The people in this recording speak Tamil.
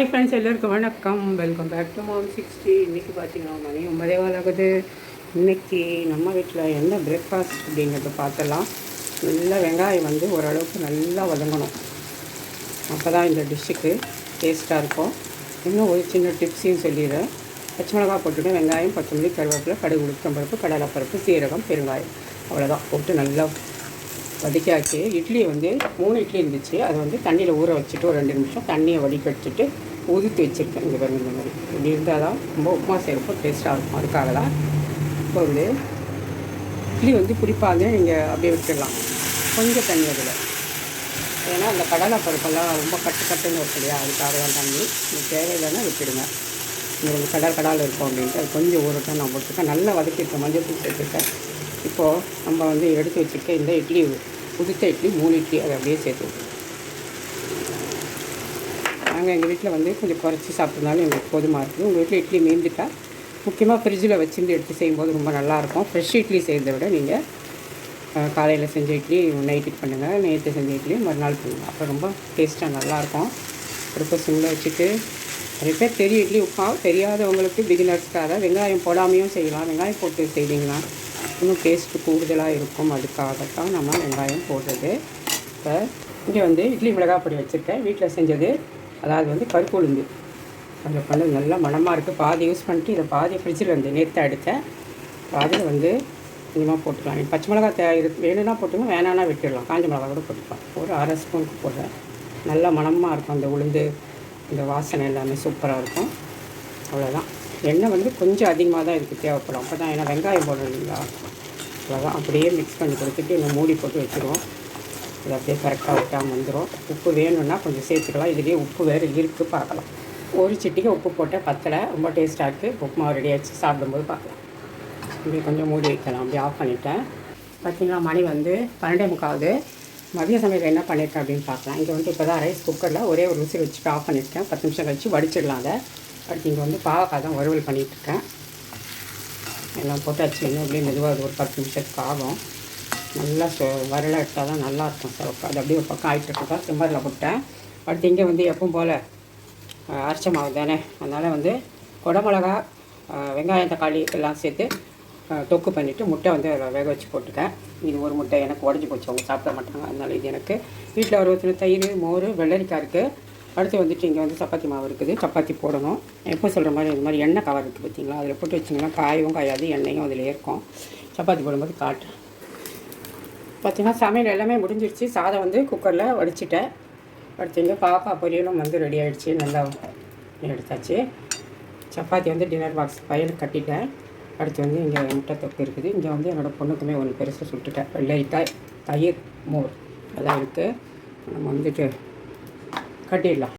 ஹாய் ஃப்ரெண்ட்ஸ் எல்லோருக்கும் வணக்கம். Welcome back to mom sixty இன்றைக்கி பார்த்தீங்கன்னா மணி ஒன்பதே ஆகுது. இன்றைக்கி நம்ம வீட்டில் என்ன பிரேக்ஃபாஸ்ட் அப்படிங்கிறத பார்த்தலாம் நல்லா வெங்காயம் வந்து ஓரளவுக்கு நல்லா வதங்கணும். அப்போ தான் இந்த டிஷ்ஷுக்கு டேஸ்ட்டாக இருக்கும். இன்னும் ஒரு சின்ன டிப்ஸையும் சொல்லிடுறேன். பச்சை மிளகா போட்டுட்டு வெங்காயம் கொத்தமல்லி கருவேப்பிலை கடுகு உளுத்தம்பருப்பு கடலைப்பருப்பு சீரகம் பெருங்காயம். அவ்வளோதான் போட்டு நல்லா வதக்காச்சு இட்லி வந்து மூணு இட்லி இருந்துச்சு. அதை வந்து தண்ணியில் ஊற வச்சுட்டு ஒரு ரெண்டு நிமிஷம் தண்ணியை வடிகட்டிட்டு உதுத்து வச்சுருக்கேன் இங்கே பாருங்க இந்த மாதிரி. இப்படி இருந்தால் தான் ரொம்ப உப்புமா செய்கிறப்போ டேஸ்ட்டாக இருக்கும். அதுக்காக தான் இப்போ வந்து இட்லி வந்து பிடிப்பாங்க நீங்கள் அப்படியே விட்டுடலாம் கொஞ்சம் தண்ணி அதில். ஏன்னா அந்த கடலை பருப்பெல்லாம் ரொம்ப கட்டு கட்டுன்னு இருக்கு இல்லையா? அதுக்காக தான் தண்ணி. இந்த தேவையில்லைன்னா விட்டுடுங்க. இந்த வந்து கடல் கடால் இருக்கும் அப்படின்ட்டு அது கொஞ்சம் ஊறட்டும் நான் போட்டுருக்கேன். நல்லா வதக்கியிருக்கேன் மஞ்சள் தூள் சேர்த்துருக்கேன் இப்போது நம்ம வந்து எடுத்து வச்சுருக்க இந்த இட்லி உதித்த இட்லி மூணு இட்லி அதை அப்படியே சேர்த்து நாங்கள் எங்கள் வீட்டில் வந்து கொஞ்சம் குறைச்சி சாப்பிட்றதுனால எங்களுக்கு போதுமாக இருக்குது. உங்கள் வீட்டில் இட்லி மீந்துட்டா முக்கியமாக ஃப்ரிட்ஜில் வச்சுருந்து எடுத்து செய்யும்போது ரொம்ப நல்லாயிருக்கும். ஃப்ரெஷ் இட்லி செய்கிறத விட நீங்கள் காலையில் செஞ்ச இட்லி நைட்டுக்கு பண்ணுங்கள் நேற்று செஞ்ச இட்லி மறுநாள் பண்ணுங்கள் அப்போ ரொம்ப டேஸ்ட்டாக நல்லாயிருக்கும். அடுப்பை சிம்மில் வச்சுட்டு நிறைய பேர் தெரியும் இட்லி உப்பா தெரியாதவங்களுக்கு பிகினர்ஸ்க்காக வெங்காயம் போடாமையும் செய்யலாம். வெங்காயம் போட்டு செய்தீங்கன்னா இன்னும் டேஸ்ட்டு கூடுதலாக இருக்கும். அதுக்காகத்தான் நம்ம வெங்காயம் போடுறது. இப்போ இங்கே வந்து இட்லி மிளகாப்பொடி வச்சுருக்கேன். வீட்டில் செஞ்சது அதாவது வந்து கருப்பு உளுந்து அதில் பண்ண நல்லா மணமாக இருக்குது பாதி யூஸ் பண்ணிட்டு இதை பாதி ஃப்ரிட்ஜில் வந்து நேற்று எடுத்தேன் பாதியில் வந்து கொஞ்சமாக போட்டுக்கலாம். பச்சை மிளகா தே வேணும்னா போட்டுக்கலாம் வேணான்னா விட்டுடலாம். காஞ்ச மிளகா கூட போட்டுக்கலாம். ஒரு அரை ஸ்பூனுக்கு போடுறேன் நல்லா மணமாக இருக்கும். அந்த உளுந்து இந்த வாசனை எல்லாமே சூப்பராக இருக்கும். அவ்வளோதான் எண்ணெய் வந்து கொஞ்சம் அதிகமாக தான் இதுக்கு தேவைப்படும். அப்போ தான் ஏன்னா வெங்காயம் போடுறோம் இல்லைங்களா அவ்வளோதான் அப்படியே மிக்ஸ் பண்ணி கொடுத்துட்டு இன்னும் மூடி போட்டு வச்சுருவோம். இது அப்படியே கரெக்டாக விட்டாமல் வந்துடும் உப்பு வேணும்னா கொஞ்சம் சேர்த்துக்கலாம். இதுலேயே உப்பு வேறு இருக்குது பார்க்கலாம். ஒரு சிட்டிக்கு உப்பு போட்டால் பத்தலை. ரொம்ப டேஸ்ட்டாக இருக்குது உப்புமா ரெடி ஆச்சு சாப்பிடும்போது பார்க்கலாம். இப்படி கொஞ்சம் மூடி வைக்கலாம். அப்படியே ஆஃப் பண்ணிட்டேன். பார்த்தீங்களா மணி வந்து பன்னெண்டே முக்காவது மதிய சமையல் என்ன பண்ணியிருக்கேன் அப்படின்னு பார்க்கலாம். இங்கே வந்து இப்போ தான் ரைஸ் குக்கரில் ஒரே ஒரு விசில் வச்சுட்டு ஆஃப் பண்ணியிருக்கேன் பத்து நிமிஷம் கழிச்சு வடிச்சிடலாம் அதை. அடுத்து இங்கே வந்து பாவக்காய் தான் வறுவல் பண்ணிகிட்ருக்கேன் எல்லாம் போட்டாச்சு. இன்னும் அப்படியே மெதுவாக ஒரு பத்து நிமிஷத்துக்கு ஆகும். நல்லா சொ வரல எடுத்தால் தான் நல்லாயிருக்கும் சிவப்பு அது அப்படியே ஒரு பக்கம் ஆகிட்டு இருக்கா. சிம்மரில் போட்டேன் அடுத்து இங்கே வந்து எப்பவும் போல் அஹ், அரைச்ச மாவு தானே. அதனால் வந்து குடமிளகா வெங்காயம் தக்காளி எல்லாம் சேர்த்து தொக்கு பண்ணிவிட்டு முட்டை வந்து அதில் வேக வச்சு போட்டுக்கேன் இது ஒரு முட்டை எனக்கு உடஞ்சி போச்சு. அவங்க சாப்பிட மாட்டாங்க. அதனால் இது எனக்கு. வீட்டில் ஒரு ஒருத்தர் தயிர் மோர் வெள்ளரிக்காய் இருக்குது அடுத்து வந்துட்டு இங்கே வந்து சப்பாத்தி மாவு இருக்குது. சப்பாத்தி போடணும். எப்போ சொல்கிற மாதிரி இந்த மாதிரி எண்ணெய் கவர் இருக்குது பார்த்தீங்களா அதில் போட்டு வச்சிங்கன்னா காயும் காயாது எண்ணெயும் அதில் இருக்கும். சப்பாத்தி போடும்போது காட்டுறேன் பார்த்திங்கன்னா சமையல் எல்லாமே முடிஞ்சிருச்சு. சாதம் வந்து குக்கரில் வடிச்சிட்டேன். வடிச்சிங்க பாப்பா பொரியலும் வந்து ரெடி ஆகிடுச்சு நல்லா எடுத்தாச்சு. சப்பாத்தி வந்து டின்னர் பாக்ஸ் பையனுக்கு கட்டிட்டேன். அடுத்து வந்து இங்கே முட்டை தொப்பு இருக்குது. இங்கே வந்து என்னோடய பொண்ணுக்குமே ஒன்று பெருசாக சுட்டுட்டேன். லைட்டாக தயிர் மோர் அதெல்லாம் இருக்குது நம்ம வந்துட்டு கட்டிடலாம்.